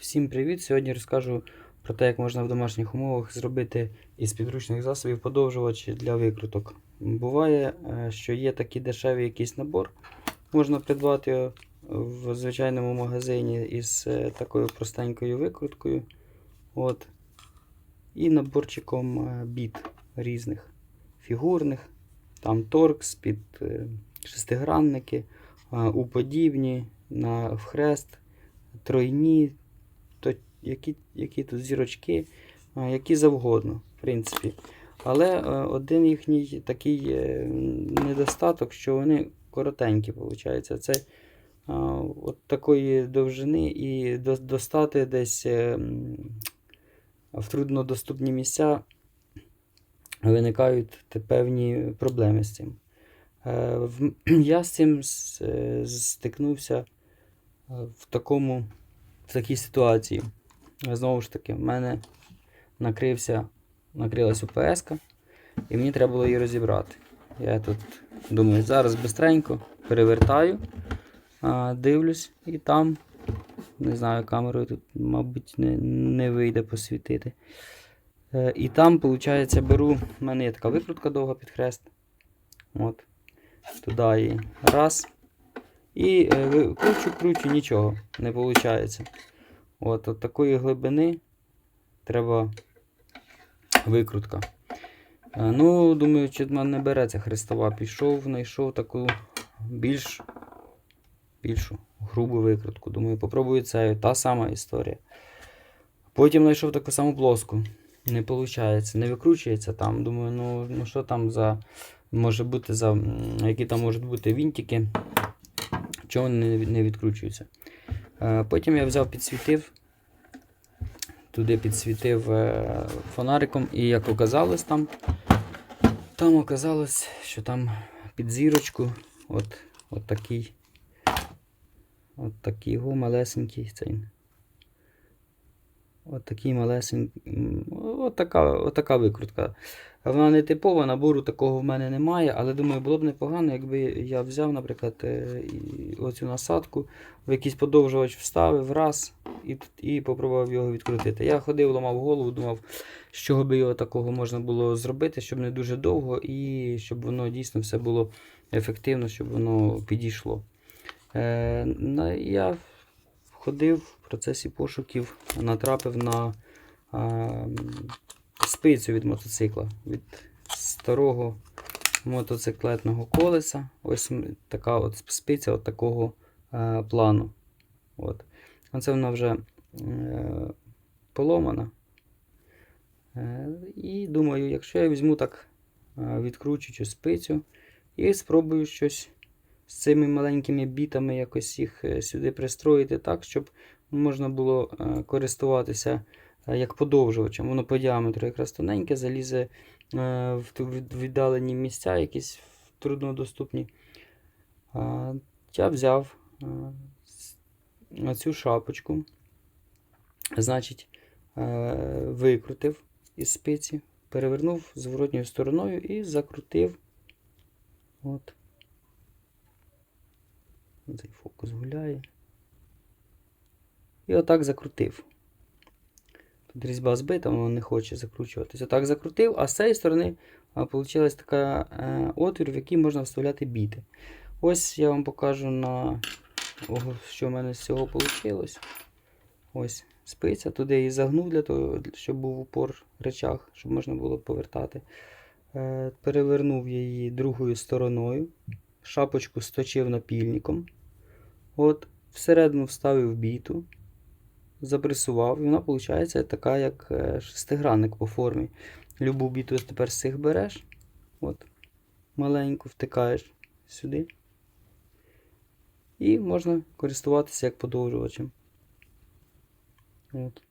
Всім привіт! Сьогодні розкажу про те, як можна в домашніх умовах зробити із підручних засобів подовжувач для викруток. Буває, е, що є такий дешевий якийсь набор. Можна придбати в звичайному магазині із е, такою простенькою викруткою. От. І наборчиком е, біт різних фігурних. Там торкс під шестигранники, уподібні на вхрест, тройні, які, які тут зірочки, які завгодно, в принципі. Але е, один їхній такий е, недостаток, що вони коротенькі, виходить. Це от такої довжини і достати десь е, в труднодоступні місця виникають певні проблеми з цим. Е, Я з цим е, стикнувся е, в такому в такій ситуації. Знову ж таки, в мене накрився, накрилась УПС, і мені треба було її розібрати. Я тут думаю, зараз бистренько перевертаю, дивлюсь, і там, не знаю, камерою тут, мабуть, не, не вийде посвітити. Е, І там, виходить, беру, в мене є така викрутка довга під хрест. От. Туди її раз. І е, кручу, кручу, нічого не виходить. От, от такої глибини треба викрутка. Е, Ну, думаю, мене не береться хрестова. Пішов, знайшов таку більш більшу грубу викрутку. Думаю, попробую це. Та сама історія. Потім знайшов таку саму плоску. Не виходить, не викручується там. Думаю, ну, ну що там за. Може бути за. Які там можуть бути вінтики. Чого вони не відкручуються. Е, Потім я взяв, підсвітив. Туди підсвітив е, фонариком, і як оказалось там, там оказалось, що там під зірочку от, от такий. От такий малесенький цей. От такий малесенький. От така, от така викрутка. Вона не типова, набору такого в мене немає, але думаю, було б непогано, якби я взяв, наприклад, е, оцю насадку, в якийсь подовжувач вставив раз і, і попробував його відкрутити. Я ходив, ламав голову, думав, з чого би його такого можна було зробити, щоб не дуже довго, і щоб воно дійсно все було ефективно, щоб воно підійшло. Е, я ходив в процесі пошуків, натрапив на а, спицю від мотоцикла, від старого мотоциклетного колеса. Ось така от спиця от такого е, плану. От. Оце вона вже е, поломана. Е, і думаю, якщо я візьму так, е, відкручу цю спицю і спробую щось з цими маленькими бітами якось їх е, сюди пристроїти так, щоб можна було е, користуватися е, як подовжувачем. Воно по діаметру якраз тоненьке, залізе в віддалені місця, якісь труднодоступні. Я взяв цю шапочку, значить, викрутив із спиці, перевернув зворотньою стороною і закрутив. От. Цей фокус гуляє. І отак закрутив. Тут різьба збита, воно не хоче закручуватися. Отак закрутив, а з цієї сторони вийшла така е, отвір, в який можна вставляти біти. Ось я вам покажу на що в мене з цього вийшло. Ось спиця, туди її загнув для того, щоб був упор в речах, щоб можна було повертати. Е, перевернув її другою стороною. Шапочку сточив напільником. От, всередину вставив біту, запресував, і вона виходить така, як е, шестигранник по формі. Любу біту тепер з цих береш. От, маленьку втикаєш сюди. І можна користуватися як подовжувачем. От.